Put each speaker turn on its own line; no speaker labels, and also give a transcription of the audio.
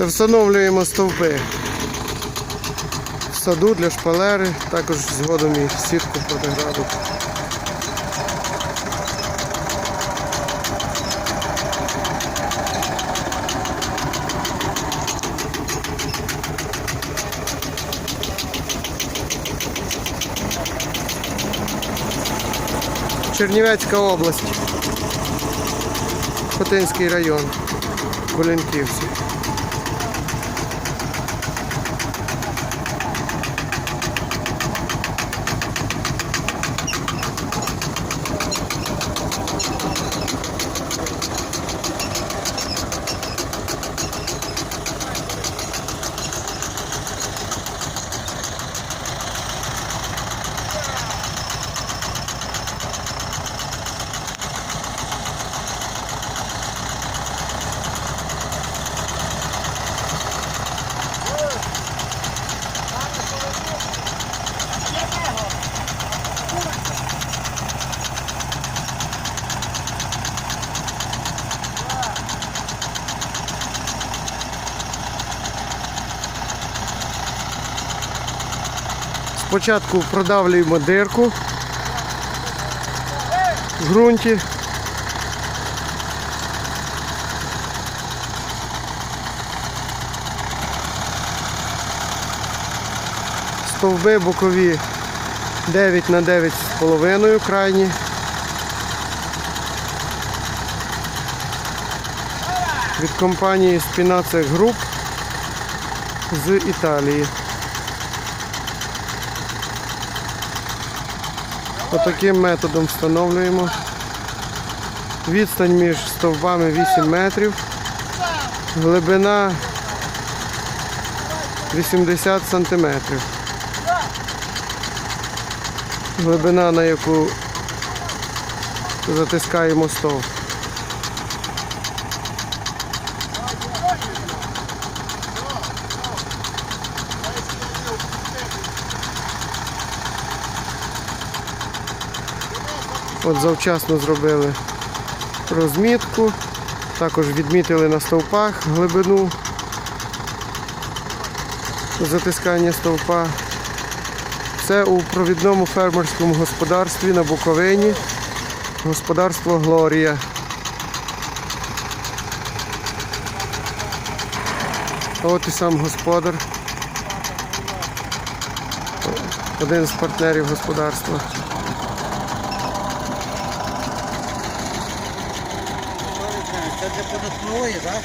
Це встановлюємо стовпи в саду для шпалери, також згодом і сітку протиграду. Чернівецька область. Хотинський район. Кулянківці. Спочатку продавлюємо дирку в ґрунті. Стовби бокові 9 на 9 з половиною крайні. Від компанії Spinace Group з Італії. Отаким методом встановлюємо. Відстань між стовбами 8 метрів. Глибина 80 сантиметрів. Глибина, на яку затискаємо стовп. От завчасно зробили розмітку, також відмітили на стовпах глибину затискання стовпа. Це у провідному фермерському господарстві на Буковині. Господарство Глорія. От і сам господар. Один з партнерів господарства.
Це для подоснової, так?